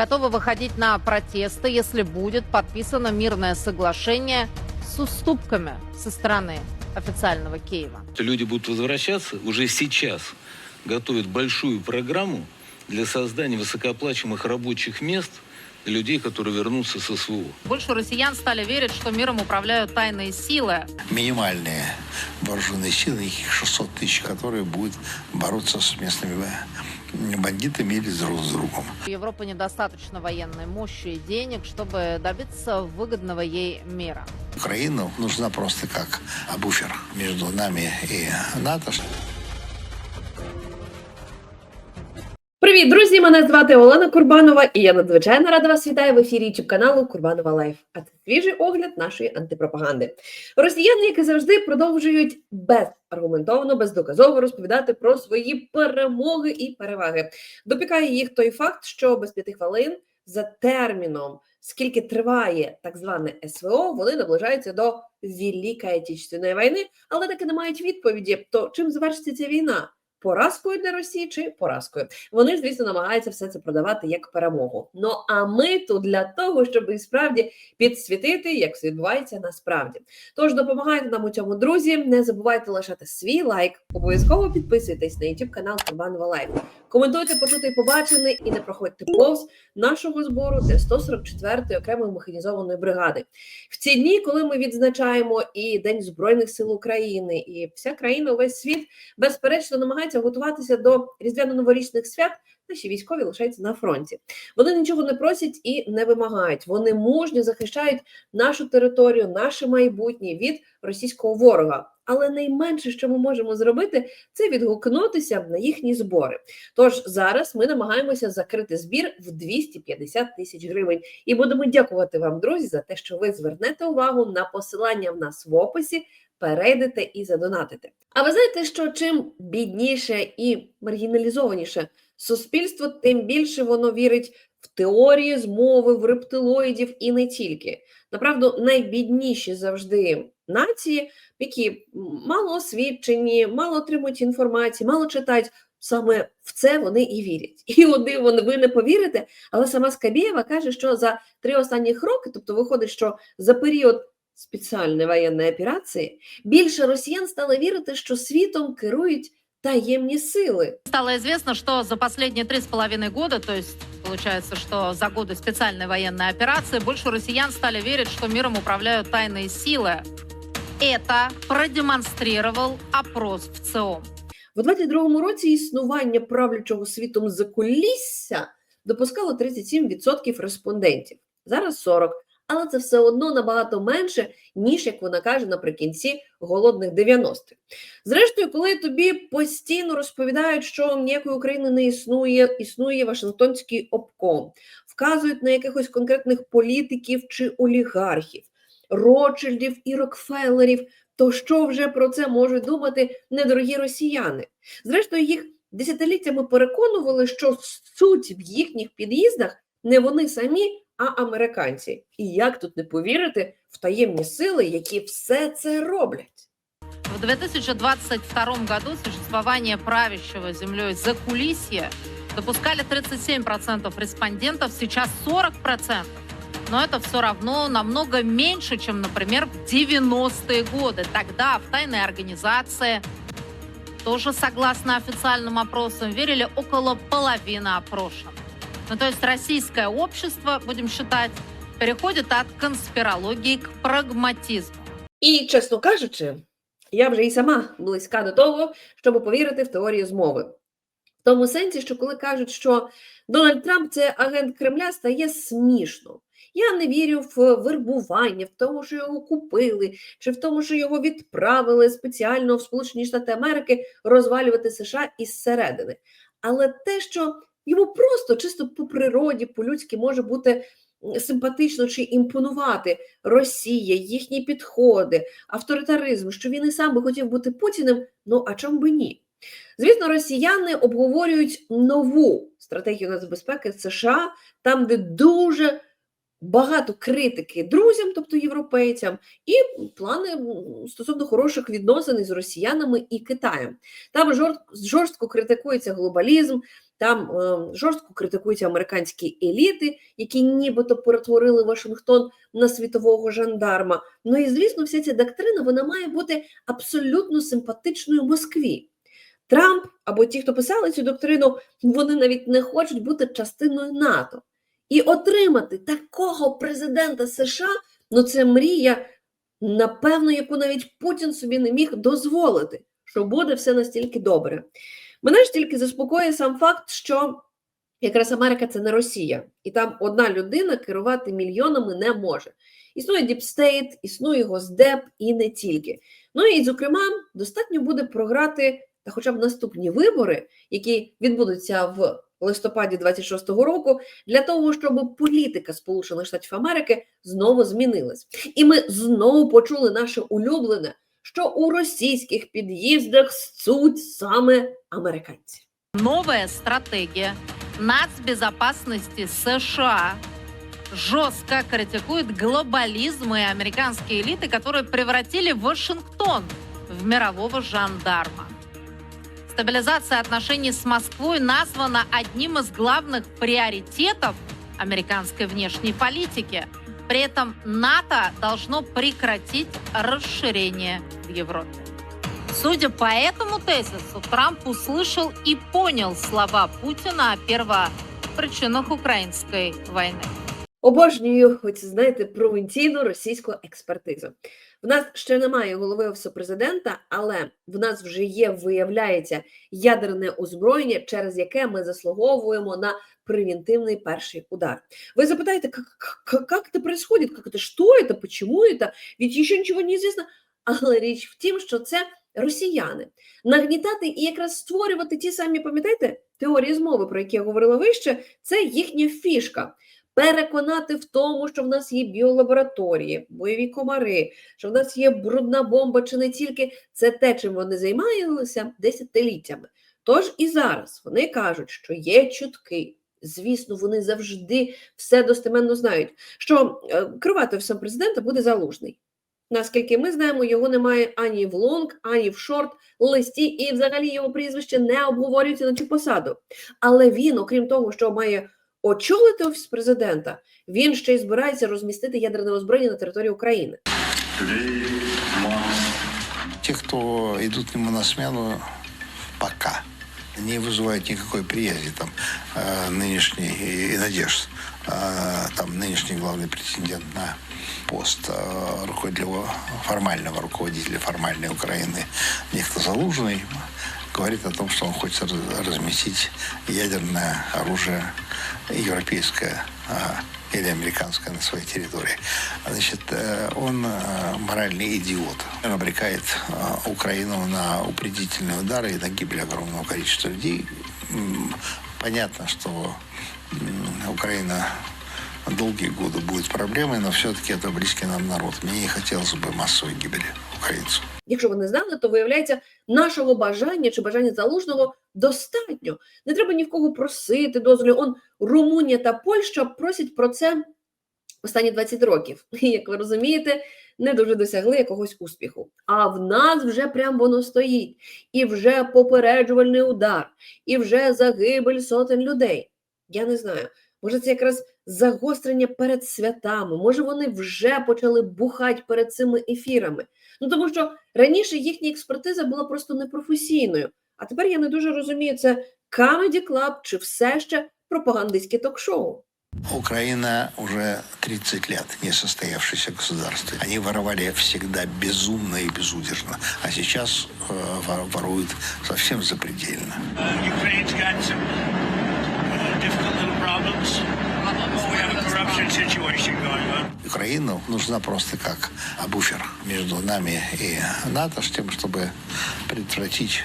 готовы выходить на протесты, если будет подписано мирное соглашение с уступками со стороны официального Киева. Люди будут возвращаться, уже сейчас готовят большую программу для создания высокооплачиваемых рабочих мест для людей, которые вернутся с СВО. Больше россиян стали верить, что миром управляют тайные силы. минимальные вооруженные силы, их 600 тысяч, которые будут бороться с местными э, бандитами или друг с другом. У Европы недостаточно военной мощи и денег, чтобы добиться выгодного ей мира. Украина нужна просто как буфер между нами и НАТО. Привіт, друзі! Мене звати Олена Курбанова, і я надзвичайно рада вас вітаю в ефірі youtube каналу Курбанова Лайф. А це свіжий огляд нашої антипропаганди. Росіяни, як і завжди, продовжують безаргументовано, бездоказово розповідати про свої перемоги і переваги. Допікає їх той факт, що без п'яти хвилин за терміном, скільки триває так зване СВО, вони наближаються до Великої Отечественної війни, але таки не мають відповіді. То чим завершиться ця війна? Поразкою для Росії чи поразкою? Вони, звісно, намагаються все це продавати як перемогу. Ну а ми тут для того, щоб і справді підсвітити, як все відбувається насправді. Тож допомагайте нам у цьому, друзі. Не забувайте лишати свій лайк. Обов'язково підписуйтесь на YouTube канал Курбанова Лайф. Коментуйте почути і побачене і не проходьте повз нашого збору для 144-ї окремої механізованої бригади. В ці дні, коли ми відзначаємо і День Збройних сил України, і вся країна, увесь світ безперечно намагається готуватися до різдвяно-новорічних свят. Наші військові лишаються на фронті. Вони нічого не просять і не вимагають. Вони мужньо захищають нашу територію, наше майбутнє від російського ворога. Але найменше, що ми можемо зробити, це відгукнутися на їхні збори. Тож зараз ми намагаємося закрити збір в 250 тисяч гривень. І будемо дякувати вам, друзі, за те, що ви звернете увагу на посилання в нас в описі, перейдете і задонатите. А ви знаєте, що чим бідніше і маргіналізованіше суспільство, тим більше воно вірить в теорії змови, в рептилоїдів і не тільки. Направду, найбідніші завжди нації, які мало освічені, мало отримують інформації, мало читають. Саме в це вони і вірять. І вони, вони ви не повірите, але сама Скабєєва каже, що за три останніх роки, тобто виходить, що за період спеціальної воєнної операції, більше росіян стали вірити, що світом керують таємні сили. Стало известно, что за последние три с половиной года, то есть получается, что за годы специальной военной операции, больше россиян стали верить, что миром управляют тайные силы. Это продемонстрировал опрос в ЦИОМ. В 22-му році існування правлячого світом закулісся допускало 37% респондентів. Зараз 40%. Але це все одно набагато менше, ніж як вона каже наприкінці голодних 90-х. Зрештою, коли тобі постійно розповідають, що ніякої України не існує, існує Вашингтонський обком, вказують на якихось конкретних політиків чи олігархів, Ротшильдів і Рокфеллерів, то що вже про це можуть думати недорогі росіяни? Зрештою, їх десятиліттями переконували, що суть в їхніх під'їздах не вони самі, а американці. І як тут не повірити в таємні сили, які все це роблять? В 2022 году существование правящего землей закулисья допускали 37% респондентов, сейчас 40%. Но это все равно намного меньше, чем, например, в 90-е годы. Тогда в тайные организации, тоже согласно официальным опросам, верили около половины опрошенных. Ну, то есть российское общество, будем считать, переходит от конспирологии к прагматизму. І, чесно кажучи, я вже і сама близька до того, щоб повірити в теорію змови. В тому сенсі, що коли кажуть, що Дональд Трамп це агент Кремля, стає смішно. Я не вірю в вербування, в тому, що його купили, чи в тому, що його відправили спеціально в Сполучені Штати Америки розвалювати США із середини. Але те, що йому просто чисто по природі, по-людськи може бути симпатично чи імпонувати Росія, їхні підходи, авторитаризм, що він і сам би хотів бути Путіним, ну а чому би ні? Звісно, росіяни обговорюють нову стратегію нацбезпеки США, там, де дуже багато критики друзям, тобто європейцям, і плани стосовно хороших відносин із росіянами і Китаєм. Там жорст- жорстко критикується глобалізм, Там е, жорстко критикуються американські еліти, які нібито перетворили Вашингтон на світового жандарма. Ну і звісно, вся ця доктрина вона має бути абсолютно симпатичною Москві. Трамп або ті, хто писали цю доктрину, вони навіть не хочуть бути частиною НАТО. І отримати такого президента США ну це мрія, напевно, яку навіть Путін собі не міг дозволити, що буде все настільки добре. Мене ж тільки заспокоює сам факт, що якраз Америка це не Росія, і там одна людина керувати мільйонами не може. Існує діпстейт, існує Госдеп і не тільки. Ну і, зокрема, достатньо буде програти та хоча б наступні вибори, які відбудуться в листопаді 26-го року, для того, щоб політика Сполучених Штатів Америки знову змінилась. І ми знову почули наше улюблене, що у російських під'їздах сцуть саме американці. Новая стратегия нацбезопасности США жестко критикует глобализм и американские элиты, которые превратили Вашингтон в мирового жандарма. Стабилизация отношений с Москвой названа одним из главных приоритетов американской внешней политики. При этом НАТО должно прекратить расширение в Европе. Судя по этому тезису, Трамп услышал и понял слова Путина о первопричинах украинской войны. Обожнюю, оці, знаєте, провінційну російську експертизу. В нас ще немає голови офісу президента, але в нас вже є, виявляється, ядерне озброєння, через яке ми заслуговуємо на превентивний перший удар. Ви запитаєте, как, как, как это происходит, как это, что это, почему это, ведь еще нічого не звісно. Але річ в тім, що це росіяни. Нагнітати і якраз створювати ті самі, пам'ятаєте, теорії змови, про які я говорила вище, це їхня фішка. Переконати в тому, що в нас є біолабораторії, бойові комари, що в нас є брудна бомба, чи не тільки це те, чим вони займалися десятиліттями. Тож і зараз вони кажуть, що є чутки. Звісно, вони завжди все достеменно знають, що е, керувати всім президента буде залужний. Наскільки ми знаємо, його немає ані в лонг, ані в шорт листі, і взагалі його прізвище не обговорюється на цю посаду. Але він, окрім того, що має очолити офіс президента, він ще й збирається розмістити ядерне озброєння на території України. Те, кто идут к нему на смену, пока не вызывают никакой приязни там э, нынешний и, и надежд. Э, там нынешний главный претендент на пост э, руководителя, формального руководителя формальной Украины, некто Залужный, говорит о том, что он хочет раз- разместить ядерное оружие европейское или американское на своей территории. Значит, э, он э, моральный идиот. Он обрекает э, Украину на упредительные удары и на гибель огромного количества людей. Понятно, что Украина долгие годы будет проблемой, но все-таки это близкий нам народ. Мне не хотелось бы массовой гибели украинцев. Якщо ви не знали, то виявляється, нашого бажання чи бажання залужного достатньо. Не треба ні в кого просити дозволу. Он Румунія та Польща просять про це останні 20 років. І, як ви розумієте, не дуже досягли якогось успіху. А в нас вже прям воно стоїть, і вже попереджувальний удар, і вже загибель сотень людей. Я не знаю. Може, це якраз загострення перед святами. Може, вони вже почали бухати перед цими ефірами. Ну тому що раніше їхня експертиза була просто непрофесійною. А тепер я не дуже розумію, це Comedy Club чи все ще пропагандистське ток-шоу. Украина уже 30 лет не состоявшееся государство. Они воровали всегда безумно и безудержно, а сейчас э, вор- воруют совсем запредельно. Украину нужна просто как буфер между нами и НАТО, с тем, чтобы предотвратить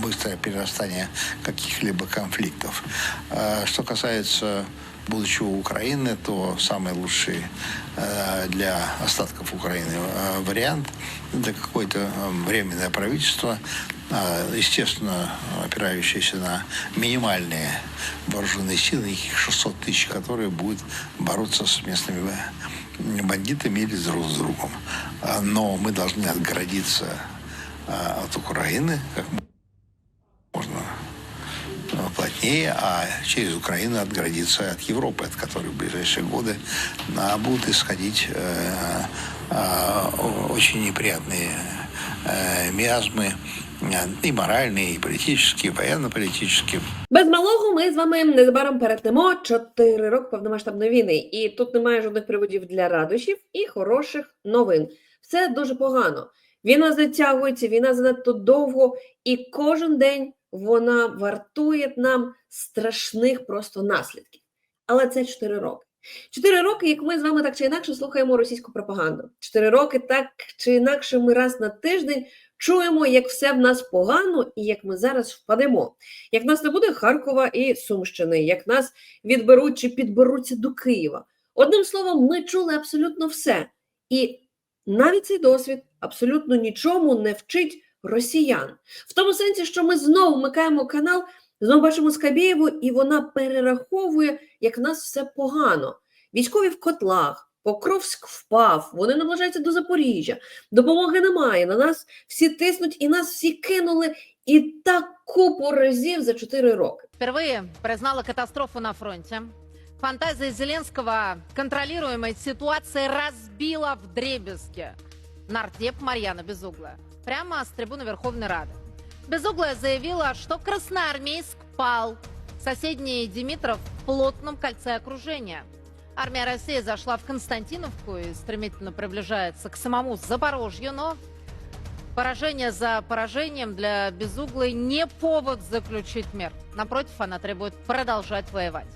быстрое перерастание каких-либо конфликтов. А что касается будущего Украины, то самый лучший э, для остатков Украины э, вариант – это какое-то э, временное правительство естественно, опирающееся на минимальные вооруженные силы, их 600 тысяч, которые будут бороться с местными бандитами или друг с другом. А, Но мы должны отгородиться э, от Украины как можно плотнее. а через Украину отгородиться от Европы, от которой в ближайшие годы а, будут исходить э, а, очень неприятные э, миазмы и моральные, и политические, и военно-политические. Без малого ми з вами незабаром перетнемо 4 роки повномасштабної війни, і тут немає жодних приводів для радощів і хороших новин. Все дуже погано. Війна затягується, війна занадто довго, і кожен день вона вартує нам страшних просто наслідків. Але це 4 роки. 4 роки, як ми з вами так чи інакше слухаємо російську пропаганду. 4 роки так чи інакше ми раз на тиждень чуємо, як все в нас погано і як ми зараз впадемо як нас не буде Харкова і Сумщини, як нас відберуть чи підберуться до Києва. Одним словом, ми чули абсолютно все. І навіть цей досвід абсолютно нічому не вчить росіян. В тому сенсі, що ми знову вмикаємо канал, знову бачимо Скабєєву, і вона перераховує, як в нас все погано. Військові в котлах, Покровськ впав, вони наближаються до Запоріжжя, допомоги немає. На нас всі тиснуть і нас всі кинули, і так купу разів за 4 роки. Впервые признала катастрофу на фронте. Фантазия Зеленского контролируемой ситуации разбила в дребезге нардеп Марьяна Безуглая. Прямо с трибуны Верховной Рады. Безуглая заявила, что Красноармейск пал. Соседний Димитров в плотном кольце окружения. Армия России зашла в Константиновку и стремительно приближается к самому Запорожью, но Поражение за поражением для Безуглой не повод заключить мир. Напротив, она требует продолжать воевать.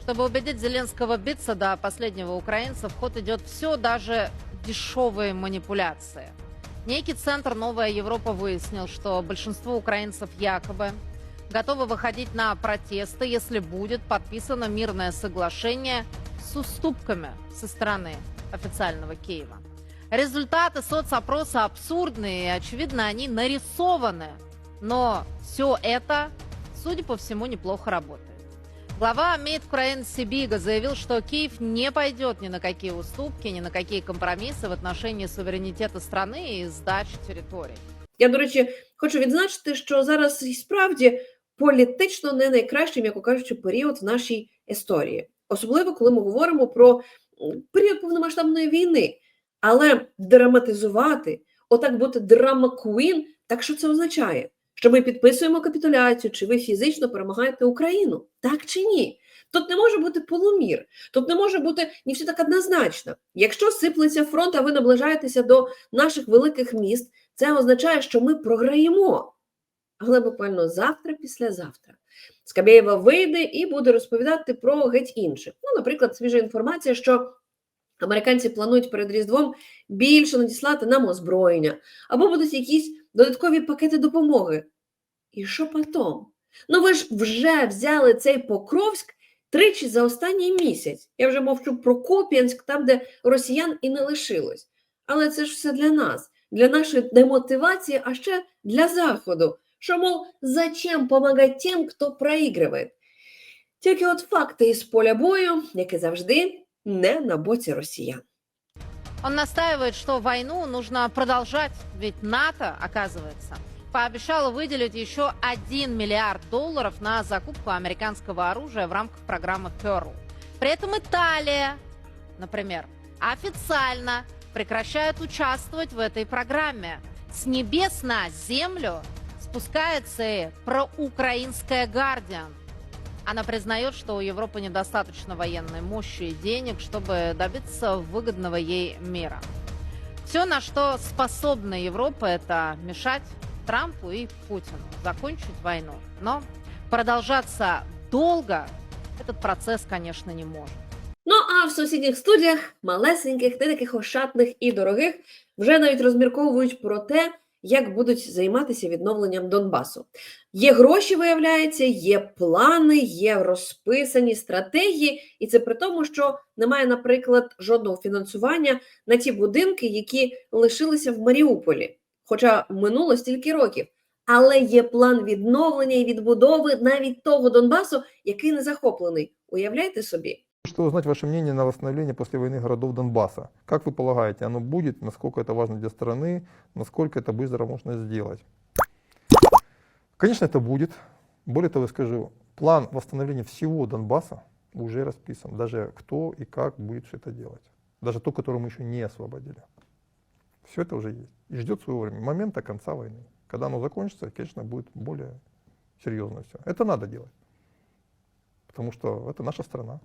Чтобы убедить Зеленского биться до последнего украинца, в ход идет все, даже дешевые манипуляции. Некий центр «Новая Европа» выяснил, что большинство украинцев якобы готовы выходить на протесты, если будет подписано мирное соглашение с уступками со стороны официального Киева. Результаты соцопроса абсурдные, и, очевидно, они нарисованы. Но все это, судя по всему, неплохо работает. Глава МИД Украины Сибига заявил, что Киев не пойдет ни на какие уступки, ни на какие компромиссы в отношении суверенитета страны и сдачи территорий. Я, до речі, хочу відзначити, що зараз і справді політично не найкращий, м'яко кажучи, період в нашій історії, особливо коли ми говоримо про м, період повномасштабної війни. Але драматизувати, отак бути драма квін, так що це означає? Що ми підписуємо капітуляцію, чи ви фізично перемагаєте Україну? Так чи ні? Тут не може бути полумір, тут не може бути ні все так однозначно. Якщо сиплеться фронт, а ви наближаєтеся до наших великих міст, це означає, що ми програємо. Але буквально завтра, післязавтра, Скабєєва вийде і буде розповідати про геть інше. Ну, наприклад, свіжа інформація, що американці планують перед Різдвом більше надіслати нам озброєння, або будуть якісь додаткові пакети допомоги. І що потім? Ну ви ж вже взяли цей Покровськ тричі за останній місяць. Я вже мовчу про Куп'янськ, там, де росіян і не лишилось. Але це ж все для нас, для нашої демотивації, а ще для Заходу. Що, мов, зачем помагати тим, хто проігрує? Тільки от факти із поля бою, які завжди не на боці росіян. Он настаивает, что войну нужно продолжать, ведь НАТО, оказывается, пообещало выделить еще 1 миллиард долларов на закупку американского оружия в рамках программы Pearl. При этом Италия, например, официально прекращает участвовать в этой программе. С небес на землю спускается и проукраинская «Гардиан». Она признает, что у Европы недостаточно военной мощи и денег, чтобы добиться выгодного ей мира. Все, на что способна Европа, это мешать Трампу и Путину закончить войну. Но продолжаться долго этот процесс, конечно, не может. Ну а в сусідніх студіях, малесеньких, не таких ошатних і дорогих, вже навіть розмірковують про те, як будуть займатися відновленням Донбасу. Є гроші, виявляється, є плани, є розписані стратегії, і це при тому, що немає, наприклад, жодного фінансування на ті будинки, які лишилися в Маріуполі. Хоча минуло стільки років. Але є план відновлення і відбудови навіть того Донбасу, який не захоплений. Уявляєте собі? Что узнать ваше мнение на восстановление после войны городов Донбасса? Как вы полагаете, оно будет? Насколько это важно для страны? Насколько это быстро можно сделать? Конечно, это будет. Более того, скажу, план восстановления всего Донбасса уже расписан. Даже кто и как будет все это делать. Даже то, которое мы еще не освободили. Все это уже есть. И ждет своего времени, момента конца войны. Когда оно закончится, конечно, будет более серьезно все. Это надо делать. Потому что это наша страна.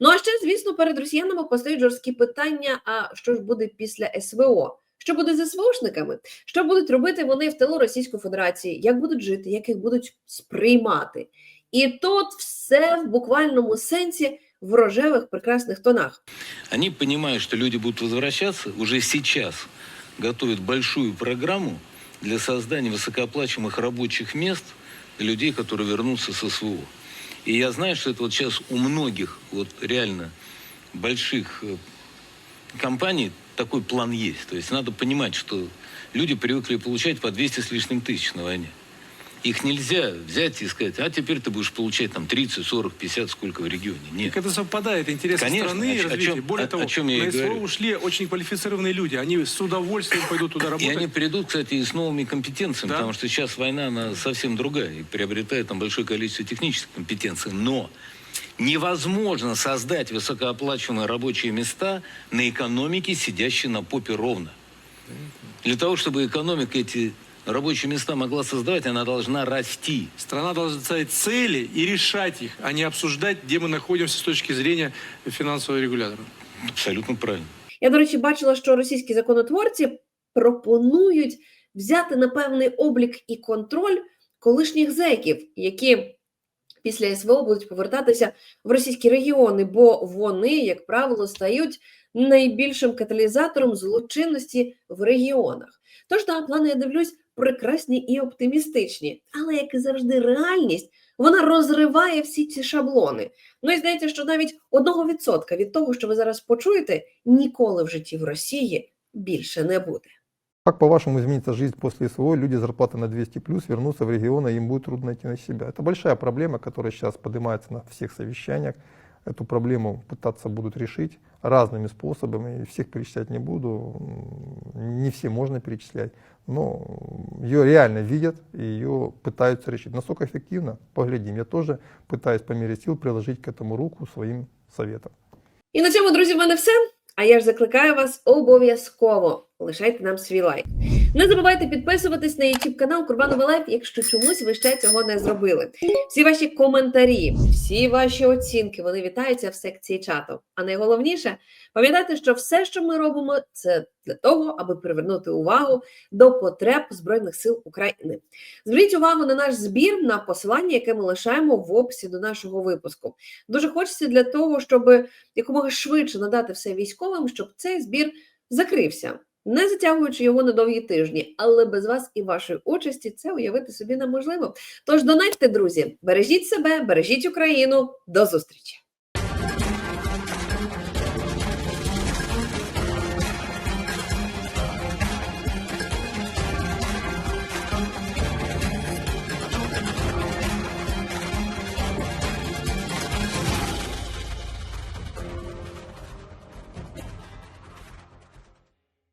Ну а ще, звісно, перед росіянами постають жорсткі питання: а що ж буде після СВО? Що буде з СВОшниками? Що будуть робити вони в тилу Російської Федерації? Як будуть жити, як їх будуть сприймати? І тут все в буквальному сенсі в рожевих прекрасних тонах. Они понимают, что люди будут возвращаться, уже сейчас готовят большую программу для создания высокооплачиваемых рабочих мест для людей, которые вернутся с СВО. И я знаю, что это вот сейчас у многих вот реально больших э, компаний такой план есть. То есть надо понимать, что люди привыкли получать по 200 с лишним тысяч на войне. Их нельзя взять и сказать, а теперь ты будешь получать там 30, 40, 50, сколько в регионе. Нет. Так это совпадает, интересы Конечно, страны и развития. чем- Более о- того, о чем я и на СВО говорю. ушли очень квалифицированные люди. Они с удовольствием пойдут туда И работать. они придут, кстати, и с новыми компетенциями, Да. потому что сейчас война, она совсем другая и приобретает там большое количество технических компетенций. Но невозможно создать высокооплачиваемые рабочие места на экономике, сидящей на попе ровно. Для того, чтобы экономика эти рабочие места могла создавать, она должна расти. Страна должна ставить цели и решать их, а не обсуждать, где мы находимся с точки зрения финансового регулятора. Абсолютно правильно. Я, до речі, бачила, що російські законотворці пропонують взяти на певний облік і контроль колишніх зеків, які після СВО будуть повертатися в російські регіони, бо вони, як правило, стають найбільшим каталізатором злочинності в регіонах. Тож на плани я дивлюсь прекрасні і оптимістичні, але як і завжди, реальність вона розриває всі ці шаблони. Ну і здається, що навіть одного відсотка від того, що ви зараз почуєте, ніколи в житті в Росії більше не буде. Как, по-вашему, изменится жизнь после СВО? Люди зарплаты на 200 плюс вернутся в регионы, им будет трудно найти на себя. Это большая проблема, которая сейчас поднимается на всех совещаниях. Эту проблему пытаться будут решить разными способами. И всех перечислять не буду. М, Не все можно перечислять. Но ее реально видят и ее пытаются решить. Насколько эффективно? Поглядим. Я тоже пытаюсь по мере сил приложить к этому руку своим советом. І на цьому, друзі, в мене все. А я ж закликаю вас обов'язково лишайте нам свій лайк. Не забувайте підписуватись на YouTube канал Курбанова Лайф, якщо чомусь ви ще цього не зробили. Всі ваші коментарі, всі ваші оцінки вони вітаються в секції чату. А найголовніше пам'ятайте, що все, що ми робимо, це для того, аби привернути увагу до потреб Збройних сил України. Зверніть увагу на наш збір на посилання, яке ми лишаємо в описі до нашого випуску. Дуже хочеться для того, щоб якомога швидше надати все військовим, щоб цей збір закрився, не затягуючи його на довгі тижні. Але без вас і вашої участі це уявити собі неможливо. Тож донатьте, друзі, бережіть себе, бережіть Україну. До зустрічі!